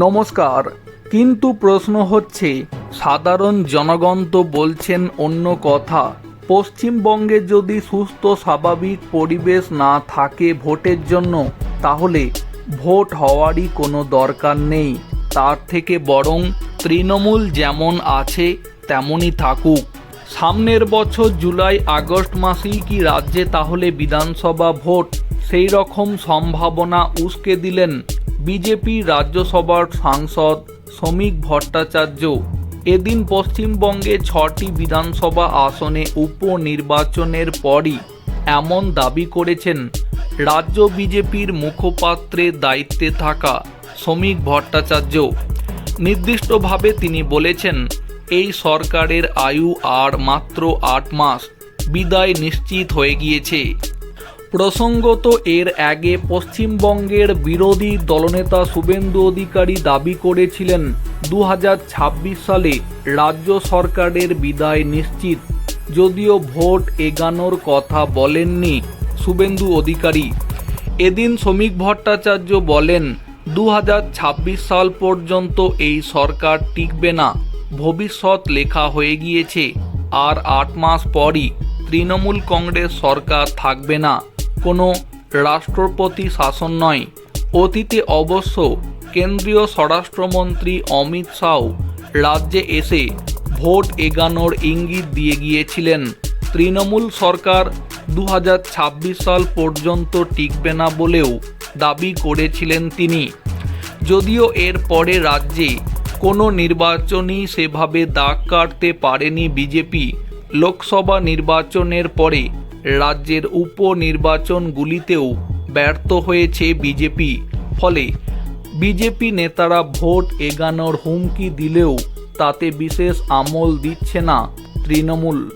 নমস্কার, কিন্তু প্রশ্ন হচ্ছে, সাধারণ জনগণ তো বলছেন অন্য কথা। পশ্চিমবঙ্গে যদি সুস্থ, স্বাভাবিক পরিবেশ না থাকে ভোটের জন্য, তাহলে ভোট হওয়ারই কোনো দরকার নেই। তার থেকে বরং তৃণমূল যেমন আছে, তেমনই থাকুক। সামনের বছর জুলাই, আগস্ট মাসেই কি রাজ্যে তাহলে বিধানসভা ভোট? সেই রকম সম্ভাবনা উস্কে দিলেন বিজেপি রাজ্যসভার সাংসদ শ্রমিক ভট্টাচার্য এদিন পশ্চিমবঙ্গে ছটি বিধানসভা আসনে উপনির্বাচনের পরই এমন দাবি করেছেন রাজ্য বিজেপির মুখপাত্রের দায়িত্বে থাকা শ্রমিক ভট্টাচার্য। নির্দিষ্টভাবে তিনি বলেছেন, এই সরকারের আয়ু আর মাত্র আট মাস। বিদায় নিশ্চিত হয়ে গিয়েছে। প্রসঙ্গত, এর আগে পশ্চিমবঙ্গের বিরোধী দলনেতা শুভেন্দু অধিকারী দাবি করেছিলেন দু হাজার ছাব্বিশ সালে রাজ্য সরকারের বিদায় নিশ্চিত। যদিও ভোট এগানোর কথা বলেননি শুভেন্দু অধিকারী। এদিন শ্রমিক ভট্টাচার্য বলেন দু হাজার ছাব্বিশ সাল পর্যন্ত এই সরকার টিকবে না, ভবিষ্যৎ লেখা হয়ে গিয়েছে, আর আট মাস পরই তৃণমূল কংগ্রেস সরকার থাকবে না। কোনো রাষ্ট্রপতি শাসন নয়। অতীতে অবশ্য কেন্দ্রীয় স্বরাষ্ট্রমন্ত্রী অমিত শাহ রাজ্যে এসে ভোট এগানোর ইঙ্গিত দিয়ে গিয়েছিলেন। তৃণমূল সরকার দু হাজার ছাব্বিশ সাল পর্যন্ত টিকবে না বলেও দাবি করেছিলেন তিনি। যদিও এর পরে রাজ্যে কোনো নির্বাচনই সেভাবে দাগ কাটতে পারেনি বিজেপি। লোকসভা নির্বাচনের পরে রাজ্যের উপনির্বাচনগুলিতেও ব্যর্থ হয়েছে বিজেপি। ফলে বিজেপি নেতারা ভোট এগানোর হুমকি দিলেও তাতে বিশেষ আমল দিচ্ছে না তৃণমূল।